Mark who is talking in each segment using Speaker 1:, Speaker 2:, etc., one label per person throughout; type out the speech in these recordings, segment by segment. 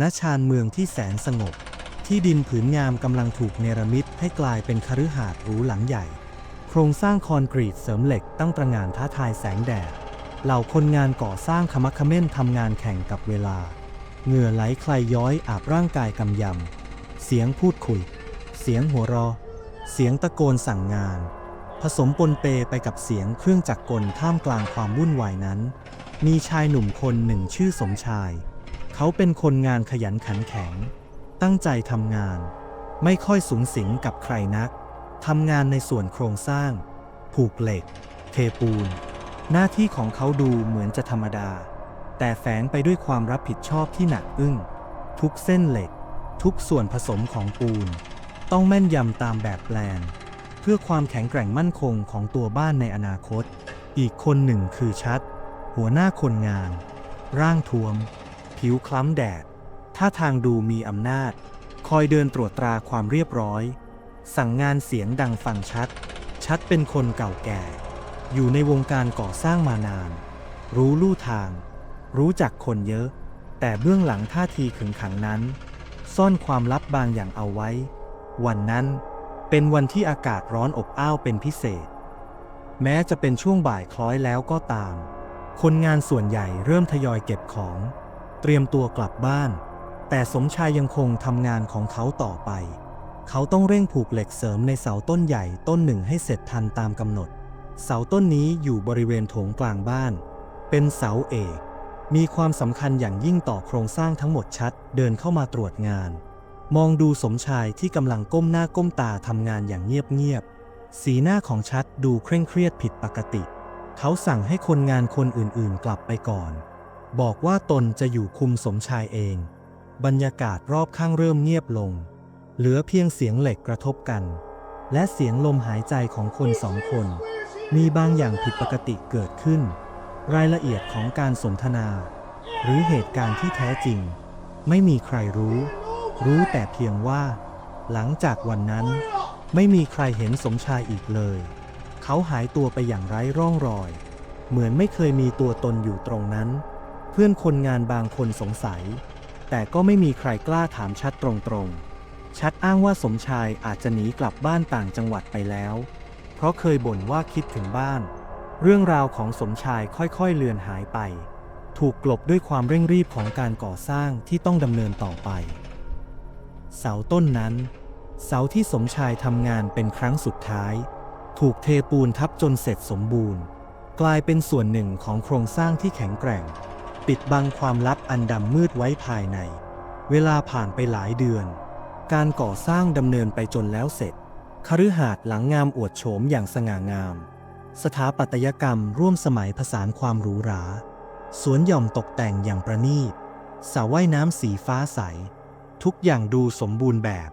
Speaker 1: ณชานเมืองที่แสนสงบ ที่ดินผืนงามกำลังถูกเนรมิตให้กลายเป็นคฤหาสน์หรูหลังใหญ่ โครงสร้างคอนกรีตเสริมเหล็กตั้งตระหง่านท้าทายแสงแดด เหล่าคนงานก่อสร้างขมักเขม้นทำงานแข่งกับเวลา เหงื่อไหลใครย้อยอาบร่างกายกำยำ เสียงพูดคุย เสียงหัวเราะ เสียงตะโกนสั่งงาน ผสมปนเปไปกับเสียงเครื่องจักรกลท่ามกลางความวุ่นวายนั้น มีชายหนุ่มคนหนึ่งชื่อสมชาย เขาเป็นคนงานขยันขันแข็ง ตั้งใจทำงาน ไม่ค่อยสูงสิงกับใครนักทำงานในส่วนโครงสร้าง ผูกเหล็ก เทปูน หน้าที่ของเขาดูเหมือนจะธรรมดา แต่แฝงไปด้วยความรับผิดชอบที่หนักอึ้ง ทุกเส้นเหล็ก ทุกส่วนผสมของปูน ต้องแม่นยำตามแบบแปลน เพื่อความแข็งแกร่งมั่นคงของตัวบ้านในอนาคต อีกคนหนึ่งคือชัด หัวหน้าคนงาน ร่างทวม ผิวคล้ำแดด ท่าทางดูมีอำนาจ คอยเดินตรวจตราความเรียบร้อย สั่งงานเสียงดังฟังชัด ชัดเป็นคนเก่าแก่ อยู่ในวงการก่อสร้างมานาน รู้ลู่ทาง รู้จักคนเยอะ แต่เบื้องหลังท่าทีขึงขังนั้น ซ่อนความลับบางอย่างเอาไว้ วันนั้นเป็นวันที่อากาศร้อนอบอ้าวเป็นพิเศษ แม้จะเป็นช่วงบ่ายคล้อยแล้วก็ตาม คนงานส่วนใหญ่เริ่มทยอยเก็บของ เตรียมตัวกลับบ้าน แต่สมชายยังคงทำงานของเขาต่อไป เขาต้องเร่งผูกเหล็กเสริมในเสาต้นใหญ่ต้นหนึ่งให้เสร็จทันตามกำหนด เสาต้นนี้อยู่บริเวณโถงกลางบ้าน เป็นเสาเอก มีความสำคัญอย่างยิ่งต่อโครงสร้างทั้งหมดชัด เดินเข้ามาตรวจงาน มองดูสมชายที่กำลังก้มหน้าก้มตาทำงานอย่างเงียบๆ สีหน้าของชัดดูเคร่งเครียดผิดปกติ เขาสั่งให้คนงานคนอื่นๆ กลับไปก่อน บอกว่าตนจะอยู่คุมสมชายเอง บรรยากาศรอบข้างเริ่มเงียบลง เหลือเพียงเสียงเหล็กกระทบกัน และเสียงลมหายใจของคนสองคน มีบางอย่างผิดปกติเกิดขึ้น รายละเอียดของการสนทนา หรือเหตุการณ์ที่แท้จริง ไม่มีใครรู้ รู้แต่เพียงว่า หลังจากวันนั้น ไม่มีใครเห็นสมชายอีกเลย เขาหายตัวไปอย่างไร้ร่องรอย เหมือนไม่เคยมีตัวตนอยู่ตรงนั้น เพื่อนคนงานบางคนสงสัย แต่ก็ไม่มีใครกล้าถามชัดตรงๆ ชัดอ้างว่าสมชายอาจจะหนีกลับบ้านต่างจังหวัดไปแล้ว เพราะเคยบ่นว่าคิดถึงบ้าน เรื่องราวของสมชายค่อยๆเลือนหายไป ถูกกลบด้วยความเร่งรีบของการก่อสร้างที่ต้องดำเนินต่อไป เสาต้นนั้น เสาที่สมชายทำงานเป็นครั้งสุดท้าย ถูกเทปูนทับจนเสร็จสมบูรณ์ กลายเป็นส่วนหนึ่งของโครงสร้างที่แข็งแกร่ง ปิดบังความลับอันดำมืดไว้ภายใน เวลาผ่านไปหลายเดือน การก่อสร้างดำเนินไปจนแล้วเสร็จคฤหาสน์หลังงามอวดโฉมอย่างสง่างาม สถาปัตยกรรมร่วมสมัยผสานความหรูหรา สวนหย่อมตกแต่งอย่างประณีตสระว่ายน้ำสีฟ้าใส ทุกอย่างดูสมบูรณ์แบบ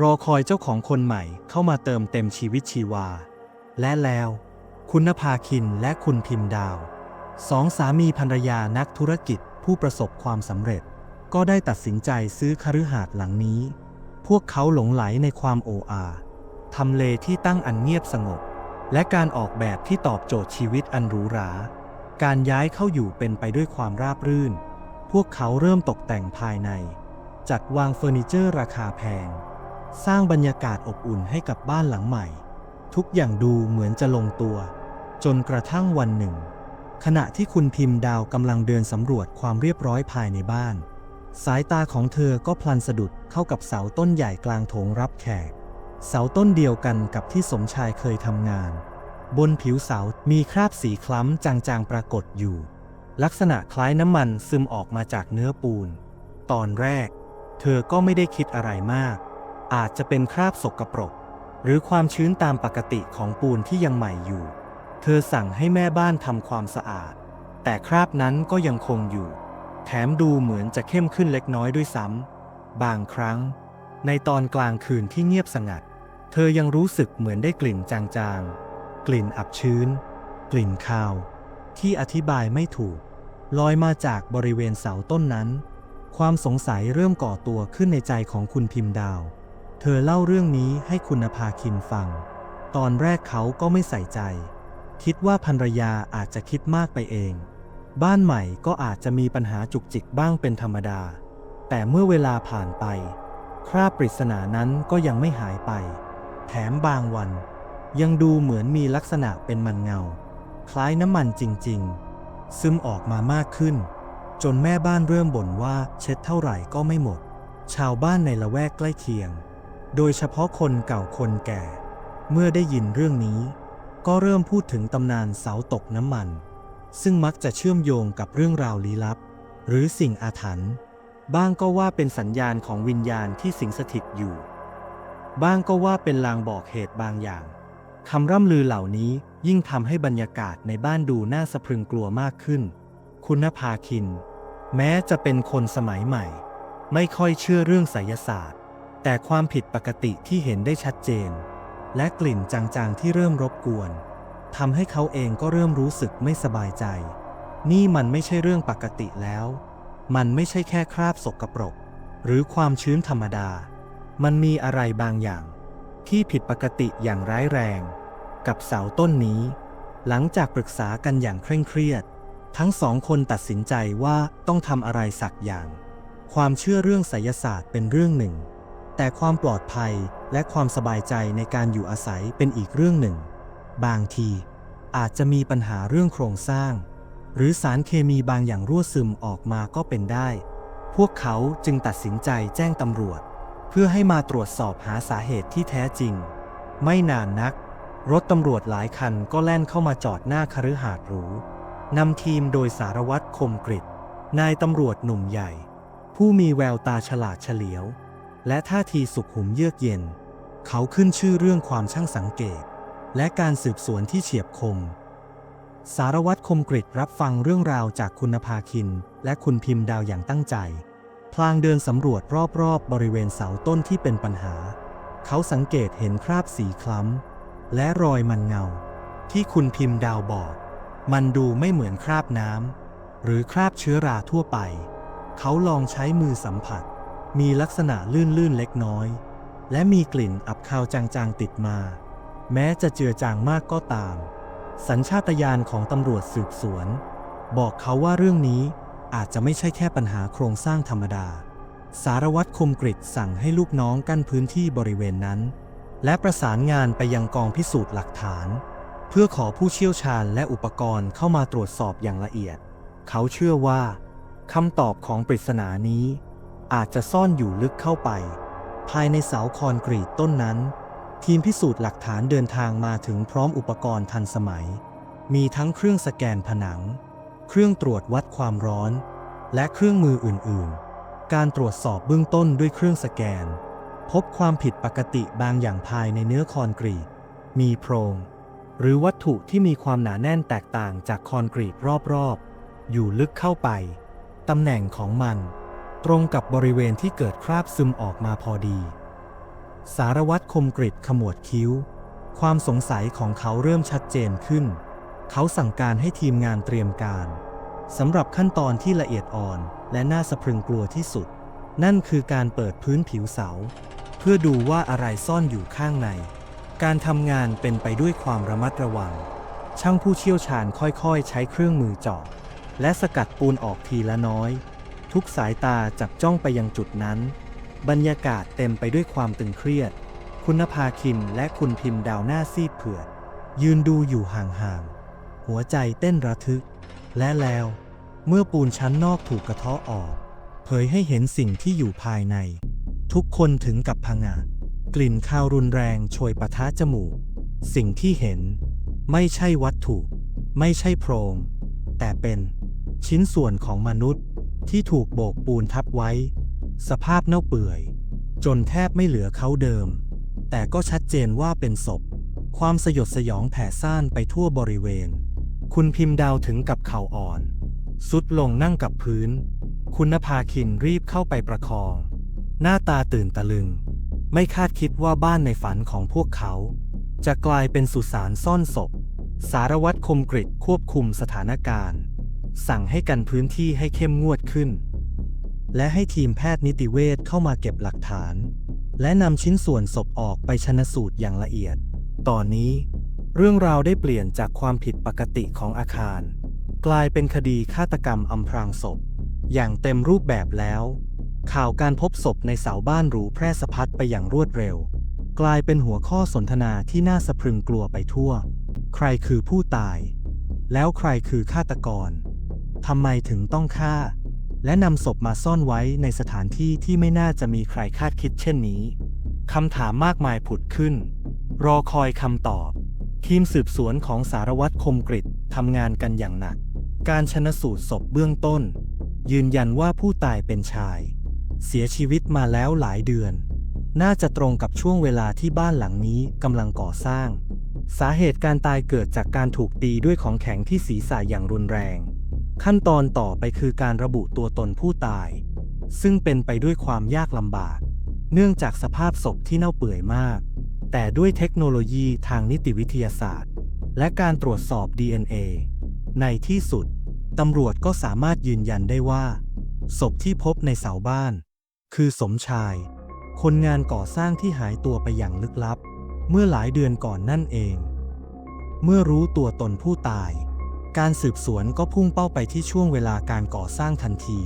Speaker 1: รอคอยเจ้าของคนใหม่เข้ามาเติมเต็มชีวิตชีวา และแล้ว คุณภาคินและคุณพิมพ์ดาว สองสามีภรรยานักธุรกิจผู้ประสบความสำเร็จ ก็ได้ตัดสินใจซื้อคฤหาสน์หลังนี้ พวกเขาหลงไหลในความโออาทำเลที่ตั้งอันเงียบสงบ และการออกแบบที่ตอบโจทย์ชีวิตอันหรูหรา การย้ายเข้าอยู่เป็นไปด้วยความราบรื่น พวกเขาเริ่มตกแต่งภายใน จัดวางเฟอร์นิเจอร์ราคาแพง สร้างบรรยากาศอบอุ่นให้กับบ้านหลังใหม่ ทุกอย่างดูเหมือนจะลงตัว จนกระทั่งวันหนึ่ง ขณะที่คุณพิมพ์ดาวกำลังเดินสำรวจความเรียบร้อยภายในบ้าน สายตาของเธอก็พลันสะดุดเข้ากับเสาต้นใหญ่กลางโถงรับแขก เสาต้นเดียวกันกับที่สมชายเคยทำงาน บนผิวเสามีคราบสีคล้ำจางๆปรากฏอยู่ ลักษณะคล้ายน้ำมันซึมออกมาจากเนื้อปูน ตอนแรก เธอก็ไม่ได้คิดอะไรมาก อาจจะเป็นคราบสกปรก หรือความชื้นตามปกติของปูนที่ยังใหม่อยู่ เธอสั่งให้แม่บ้านทำความสะอาด แต่คราบนั้นก็ยังคงอยู่ แถมดูเหมือนจะเข้มขึ้นเล็กน้อยด้วยซ้ำ บางครั้ง ในตอนกลางคืนที่เงียบสงัด เธอยังรู้สึกเหมือนได้กลิ่นจางๆ กลิ่นอับชื้น กลิ่นคาว ที่อธิบายไม่ถูก ลอยมาจากบริเวณเสาต้นนั้น ความสงสัยเริ่มก่อตัวขึ้นในใจของคุณพิมพ์ดาว เธอเล่าเรื่องนี้ให้คุณภาคินฟัง ตอนแรกเขาก็ไม่ใส่ใจ คิดว่าภรรยาอาจจะคิดมากไปเอง บ้านใหม่ก็อาจจะมีปัญหาจุกจิกบ้างเป็นธรรมดา แต่เมื่อเวลาผ่านไป คราบปริศนานั้นก็ยังไม่หายไป แถมบางวัน ยังดูเหมือนมีลักษณะเป็นมันเงา คล้ายน้ำมันจริงๆ ซึมออกมามากขึ้น จนแม่บ้านเริ่มบ่นว่าเช็ดเท่าไหร่ก็ไม่หมด ชาวบ้านในละแวกใกล้เคียง โดยเฉพาะคนเก่าคนแก่ เมื่อได้ยินเรื่องนี้ ก็เริ่มพูดถึงตำนานเสาตกน้ำมัน ซึ่งมักจะเชื่อมโยงกับเรื่องราวลี้ลับ หรือสิ่งอาถรรพ์บ้างก็ว่าเป็นสัญญาณของวิญญาณที่สิงสถิตอยู่ บ้างก็ว่าเป็นลางบอกเหตุบางอย่างคำร่ำลือเหล่านี้ยิ่งทำให้บรรยากาศในบ้านดูน่าสะพรึงกลัวมากขึ้น คุณภาคิน แม้จะเป็นคนสมัยใหม่ ไม่ค่อยเชื่อเรื่องไสยศาสตร์ แต่ความผิดปกติที่เห็นได้ชัดเจน และกลิ่นจางๆที่เริ่มรบกวนทำให้เขาเองก็เริ่มรู้สึกไม่สบายใจ นี่มันไม่ใช่เรื่องปกติแล้ว มันไม่ใช่แค่คราบสกปรก หรือความชื้นธรรมดา มันมีอะไรบางอย่าง ที่ผิดปกติอย่างร้ายแรง กับเสาต้นนี้ หลังจากปรึกษากันอย่างเคร่งเครียด ทั้งสองคนตัดสินใจว่าต้องทำอะไรสักอย่าง ความเชื่อเรื่องไสยศาสตร์เป็นเรื่องหนึ่ง แต่ความปลอดภัยและความสบายใจในการอยู่อาศัยเป็นอีกเรื่องหนึ่ง บางที อาจจะมีปัญหาเรื่องโครงสร้าง หรือสารเคมีบางอย่างรั่วซึมออกมาก็เป็นได้ พวกเขาจึงตัดสินใจแจ้งตำรวจ เพื่อให้มาตรวจสอบหาสาเหตุที่แท้จริง ไม่นานนัก รถตำรวจหลายคันก็แล่นเข้ามาจอดหน้าคฤหาสน์หรูนำทีมโดยสารวัตรคมกริตนายตำรวจหนุ่มใหญ่ ผู้มีแววตาฉลาดเฉลียว และท่าทีสุขุมเยือกเย็น เขาขึ้นชื่อเรื่องความช่างสังเกต และการสืบสวนที่เฉียบคม สารวัตรคมกริตรับฟังเรื่องราวจากคุณภาคิน และคุณพิมพ์ดาวอย่างตั้งใจ พลางเดินสำรวจรอบๆบบริเวณเสาต้นที่เป็นปัญหา เขาสังเกตเห็นคราบสีคล้ำ และรอยมันเงา ที่คุณพิมพ์ดาวบอก มันดูไม่เหมือนคราบน้ำหรือคราบเชื้อราทั่วไป เขาลองใช้มือสัมผัส มีลักษณะลื่นๆเล็กน้อย และมีกลิ่นอับคาวจางๆติดมา แม้จะเจือจางมากก็ตาม สัญชาตญาณของตำรวจสืบสวน บอกเขาว่าเรื่องนี้อาจจะไม่ใช่แค่ปัญหาโครงสร้างธรรมดา สารวัตรคมกริตสั่งให้ลูกน้องกั้นพื้นที่บริเวณนั้น และประสานงานไปยังกองพิสูจน์หลักฐาน เพื่อขอผู้เชี่ยวชาญและอุปกรณ์เข้ามาตรวจสอบอย่างละเอียด เขาเชื่อว่าคำตอบของปริศนานี้ อาจจะซ่อนอยู่ลึกเข้าไป ภายในเสาคอนกรีตต้นนั้น ทีมพิสูจน์หลักฐานเดินทางมาถึงพร้อมอุปกรณ์ทันสมัย มีทั้งเครื่องสแกนผนัง เครื่องตรวจวัดความร้อน และเครื่องมืออื่นๆ การตรวจสอบเบื้องต้นด้วยเครื่องสแกน พบความผิดปกติบางอย่างภายในเนื้อคอนกรีต มีโพรงหรือวัตถุที่มีความหนาแน่นแตกต่างจากคอนกรีตรอบๆ อยู่ลึกเข้าไป ตำแหน่งของมัน ตรงกับบริเวณที่เกิดคราบซึมออกมาพอดี สารวัตรคมกริตขมวดคิ้ว ความสงสัยของเขาเริ่มชัดเจนขึ้น เขาสั่งการให้ทีมงานเตรียมการสำหรับขั้นตอนที่ละเอียดอ่อนและน่าสะพรึงกลัวที่สุด นั่นคือการเปิดพื้นผิวเสา เพื่อดูว่าอะไรซ่อนอยู่ข้างใน การทำงานเป็นไปด้วยความระมัดระวัง ช่างผู้เชี่ยวชาญค่อยๆ ใช้เครื่องมือเจาะและสกัดปูนออกทีละน้อย ทุกสายตาจับจ้องไปยังจุดนั้น บรรยากาศเต็มไปด้วยความตึงเครียด คุณภาคินและคุณพิมพ์ดาวหน้าซีดเผือด ยืนดูอยู่ห่างๆ หัวใจเต้นระทึก และแล้ว เมื่อปูนชั้นนอกถูกกระเทาะออก เผยให้เห็นสิ่งที่อยู่ภายใน ทุกคนถึงกับพงะกลิ่นคาวรุนแรงโชยปะทะจมูก สิ่งที่เห็น ไม่ใช่วัตถุ ไม่ใช่โพรง แต่เป็นชิ้นส่วนของมนุษย์ ที่ถูกโบกปูนทับไว้ สภาพเน่าเปื่อย จนแทบไม่เหลือเขาเดิม แต่ก็ชัดเจนว่าเป็นศพ ความสยดสยองแผ่ซ่านไปทั่วบริเวณ คุณพิมพ์ดาวถึงกับเข่าอ่อน สุดลงนั่งกับพื้น คุณภาคินรีบเข้าไปประคอง หน้าตาตื่นตะลึง ไม่คาดคิดว่าบ้านในฝันของพวกเขา จะกลายเป็นสุสานซ่อนศพ สารวัตรคมกริตควบคุมสถานการณ์ สั่งให้กันพื้นที่ให้เข้มงวดขึ้น และให้ทีมแพทย์นิติเวชเข้ามาเก็บหลักฐาน และนำชิ้นส่วนศพออกไปชนสูตรอย่างละเอียด ตอนนี้ เรื่องราวได้เปลี่ยนจากความผิดปกติของอาคาร กลายเป็นคดีฆาตกรรมอำพรางศพ อย่างเต็มรูปแบบแล้ว ข่าวการพบศพในเสาบ้านหรูแพร่สะพัดไปอย่างรวดเร็ว กลายเป็นหัวข้อสนทนาที่น่าสะพรึงกลัวไปทั่ว ใครคือผู้ตาย แล้วใครคือฆาตกร ทำไมถึงต้องฆ่า และนำศพมาซ่อนไว้ในสถานที่ที่ไม่น่าจะมีใครคาดคิดเช่นนี้คำถามมากมายผุดขึ้น รอคอยคำตอบ ทีมสืบสวนของสารวัตรคมกริตทำงานกันอย่างหนัก การชนสูตรศพเบื้องต้น ยืนยันว่าผู้ตายเป็นชาย เสียชีวิตมาแล้วหลายเดือน น่าจะตรงกับช่วงเวลาที่บ้านหลังนี้กำลังก่อสร้าง สาเหตุการตายเกิดจากการถูกตีด้วยของแข็งที่ศีรษะอย่างรุนแรง ขั้นตอนต่อไปคือการระบุตัวตนผู้ตาย ซึ่งเป็นไปด้วยความยากลำบาก เนื่องจากสภาพศพที่เน่าเปื่อยมาก แต่ด้วยเทคโนโลยีทางนิติวิทยาศาสตร์ และการตรวจสอบ DNA ในที่สุด ตำรวจก็สามารถยืนยันได้ว่า ศพที่พบในเสาบ้าน คือสมชาย คนงานก่อสร้างที่หายตัวไปอย่างลึกลับ เมื่อหลายเดือนก่อนนั่นเอง เมื่อรู้ตัวตนผู้ตาย การสืบสวนก็พุ่งเป้าไปที่ช่วงเวลาการก่อสร้างทันที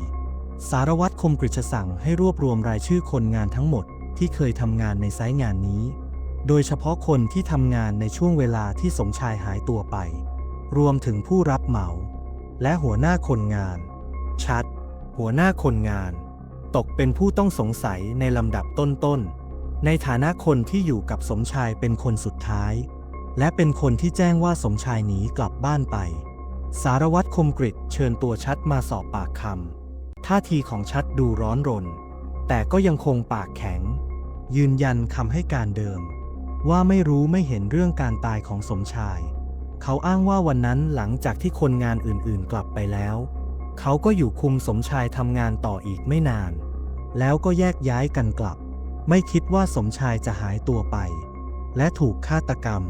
Speaker 1: สารวัตรคมกฤษสั่งให้รวบรวมรายชื่อคนงานทั้งหมดที่เคยทำงานในไซต์งานนี้ โดยเฉพาะคนที่ทำงานในช่วงเวลาที่สมชายหายตัวไป รวมถึงผู้รับเหมา และหัวหน้าคนงาน ชัด หัวหน้าคนงาน ตกเป็นผู้ต้องสงสัยในลำดับต้นๆ ในฐานะคนที่อยู่กับสมชายเป็นคนสุดท้าย และเป็นคนที่แจ้งว่าสมชายหนีกลับบ้านไป สารวัตรคมกริตเชิญตัวชัดมาสอบปากคำท่าทีของชัดดูร้อนรน แต่ก็ยังคงปากแข็ง ยืนยันคำให้การเดิม ว่าไม่รู้ไม่เห็นเรื่องการตายของสมชาย เขาอ้างว่าวันนั้นหลังจากที่คนงานอื่นๆกลับไปแล้ว เขาก็อยู่คุมสมชายทำงานต่ออีกไม่นาน แล้วก็แยกย้ายกันกลับ ไม่คิดว่าสมชายจะหายตัวไป และถูกฆาตกรรม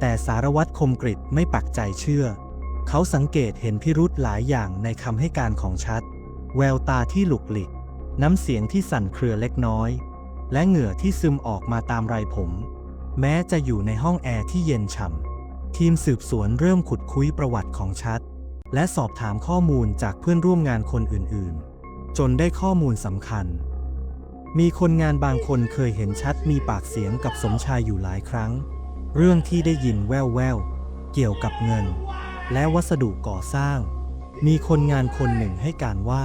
Speaker 1: แต่สารวัตรคมกริตไม่ปักใจเชื่อ เขาสังเกตเห็นพิรุธหลายอย่างในคำให้การของชัด แววตาที่หลุกหลิก น้ำเสียงที่สั่นเครือเล็กน้อย และเหงื่อที่ซึมออกมาตามไรผม แม้จะอยู่ในห้องแอร์ที่เย็นฉ่ำทีมสืบสวนเริ่มขุดคุยประวัติของชัด และสอบถามข้อมูลจากเพื่อนร่วมงานคนอื่นๆ จนได้ข้อมูลสำคัญ มีคนงานบางคนเคยเห็นชัดมีปากเสียงกับสมชายอยู่หลายครั้ง เรื่องที่ได้ยินแว่วๆเกี่ยวกับเงิน และวัสดุก่อสร้าง มีคนงานคนหนึ่งให้การว่า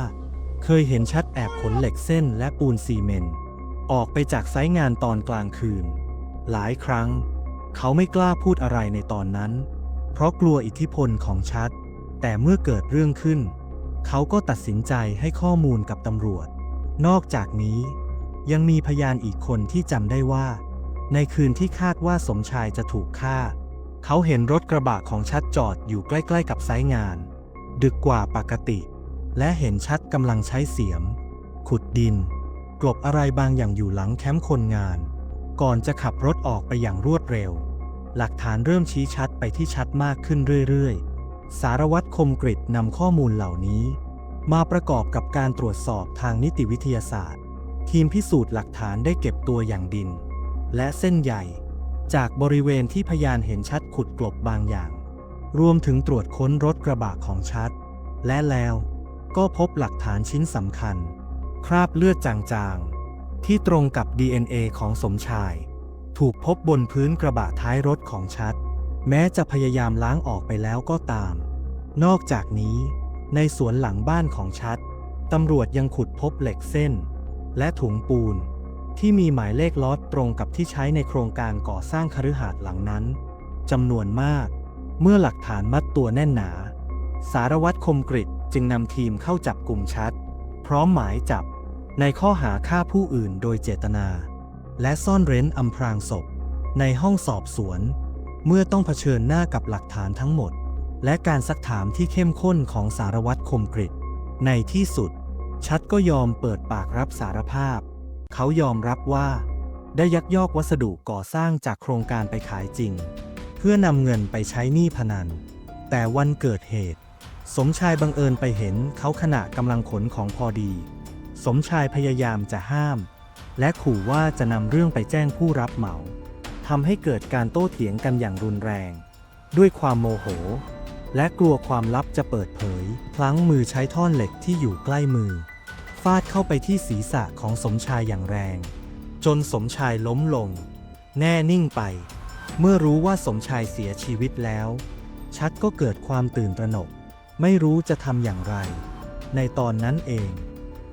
Speaker 1: เคยเห็นชัดแอบขนเหล็กเส้นและปูนซีเมนต์ออกไปจากไซต์งานตอนกลางคืน หลายครั้ง เขาไม่กล้าพูดอะไรในตอนนั้น เพราะกลัวอิทธิพลของชัด แต่เมื่อเกิดเรื่องขึ้น เขาก็ตัดสินใจให้ข้อมูลกับตำรวจ นอกจากนี้ ยังมีพยานอีกคนที่จำได้ว่า ในคืนที่คาดว่าสมชายจะถูกฆ่า เขาเห็นรถกระบะของชัดจอดอยู่ใกล้ๆกับไซต์งาน ดึกกว่าปกติ และเห็นชัดกำลังใช้เสียม ขุดดิน กลบอะไรบางอย่างอยู่หลังแคมป์คนงาน ก่อนจะขับรถออกไปอย่างรวดเร็ว หลักฐานเริ่มชี้ชัดไปที่ชัดมากขึ้นเรื่อยๆ สารวัตรคมกริตนำข้อมูลเหล่านี้ มาประกอบกับการตรวจสอบทางนิติวิทยาศาสตร์ ทีมพิสูจน์หลักฐานได้เก็บตัวอย่างดิน และเส้นใหญ่ จากบริเวณที่พยานเห็นชัดขุดกลบบางอย่าง รวมถึงตรวจค้นรถกระบะของชัด และแล้วก็พบหลักฐานชิ้นสำคัญ คราบเลือดจางๆ ที่ตรงกับ DNA ของสมชาย ถูกพบบนพื้นกระบะท้ายรถของชัด แม้จะพยายามล้างออกไปแล้วก็ตาม นอกจากนี้ ในสวนหลังบ้านของชัดตำรวจยังขุดพบเหล็กเส้น และถุงปูน ที่มีหมายเลขล็อตตรงกับที่ใช้ในโครงการก่อสร้างคฤหาสน์หลังนั้นจำนวนมาก เมื่อหลักฐานมัดตัวแน่นหนา สารวัตรคมกริจึงนำทีมเข้าจับกลุ่มชัด พร้อมหมายจับในข้อหาฆ่าผู้อื่นโดยเจตนา และซ่อนเร้นอำพรางศพ ในห้องสอบสวน เมื่อต้องเผชิญหน้ากับหลักฐานทั้งหมด และการซักถามที่เข้มข้นของสารวัตรคมกริในที่สุด ชัดก็ยอมเปิดปากรับสารภาพ เขายอมรับว่า ได้ยักยอกวัสดุก่อสร้างจากโครงการไปขายจริง เพื่อนำเงินไปใช้หนี้พนัน แต่วันเกิดเหตุ สมชายบังเอิญไปเห็นเขาขณะกำลังขนของพอดี สมชายพยายามจะห้าม และขู่ว่าจะนำเรื่องไปแจ้งผู้รับเหมาทำให้เกิดการโต้เถียงกันอย่างรุนแรง ด้วยความโมโห และกลัวความลับจะเปิดเผย พลั้งมือใช้ท่อนเหล็กที่อยู่ใกล้มือาดเข้าไปที่ศีรษะของสมชายอย่างแรง จนสมชายล้มลง แน่นิ่งไป เมื่อรู้ว่าสมชายเสียชีวิตแล้ว ชัดก็เกิดความตื่นตระหนก ไม่รู้จะทำอย่างไร ในตอนนั้นเอง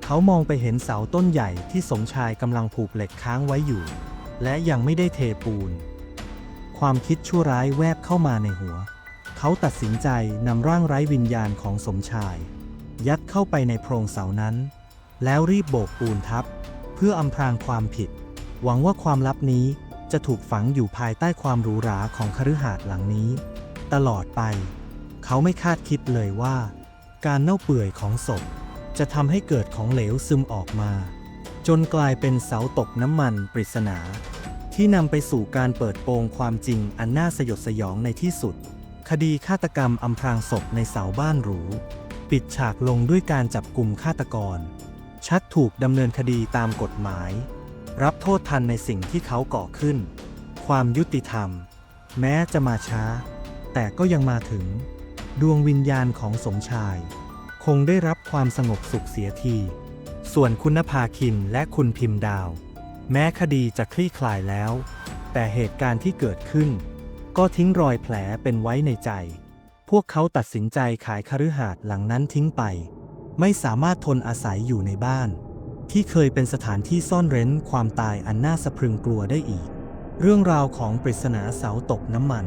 Speaker 1: เขามองไปเห็นเสาต้นใหญ่ที่สมชายกำลังผูกเหล็กค้างไว้อยู่ และยังไม่ได้เทปูน ความคิดชั่วร้ายแวบเข้ามาในหัว เขาตัดสินใจนำร่างไร้วิญญาณของสมชาย ยัดเข้าไปในโพรงเสานั้น แล้วรีบโบกปูนทับ เพื่ออำพรางความผิด หวังว่าความลับนี้จะถูกฝังอยู่ภายใต้ความหรูหราของคฤหาสน์หลังนี้ ตลอดไป เขาไม่คาดคิดเลยว่า การเน่าเปื่อยของศพ จะทำให้เกิดของเหลวซึมออกมา จนกลายเป็นเสาตกน้ำมันปริศนา ที่นำไปสู่การเปิดโปงความจริงอันน่าสยดสยองในที่สุด คดีฆาตกรรมอำพรางศพในเสาบ้านหรู ปิดฉากลงด้วยการจับกลุ่มฆาตกร ชัดถูกดำเนินคดีตามกฎหมาย รับโทษทันในสิ่งที่เขาก่อขึ้น ความยุติธรรม แม้จะมาช้า แต่ก็ยังมาถึง ดวงวิญญาณของสมชาย คงได้รับความสงบสุขเสียที ส่วนคุณภาคินและคุณพิมพ์ดาว แม้คดีจะคลี่คลายแล้ว แต่เหตุการณ์ที่เกิดขึ้น ก็ทิ้งรอยแผลเป็นไว้ในใจ พวกเขาตัดสินใจขายคฤหาสน์หลังนั้นทิ้งไป ไม่สามารถทนอาศัยอยู่ในบ้าน ที่เคยเป็นสถานที่ซ่อนเร้นความตายอันน่าสะพรึงกลัวได้อีก เรื่องราวของปริศนาเสาตกน้ำมัน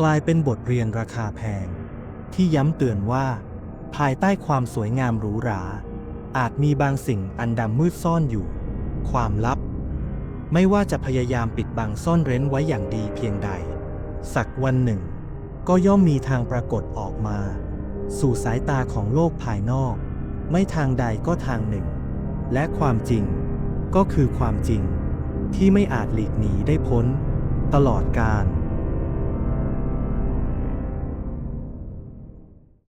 Speaker 1: กลายเป็นบทเรียนราคาแพง ที่ย้ำเตือนว่า ภายใต้ความสวยงามหรูหรา อาจมีบางสิ่งอันดำมืดซ่อนอยู่ ความลับ ไม่ว่าจะพยายามปิดบังซ่อนเร้นไว้อย่างดีเพียงใด สักวันหนึ่ง ก็ย่อมมีทางปรากฏออกมา สู่สายตาของโลกภายนอก ไม่ทางใดก็ทางหนึ่ง และความจริง ก็คือความจริง ที่ไม่อาจหลีกหนีได้พ้น ตลอดกาล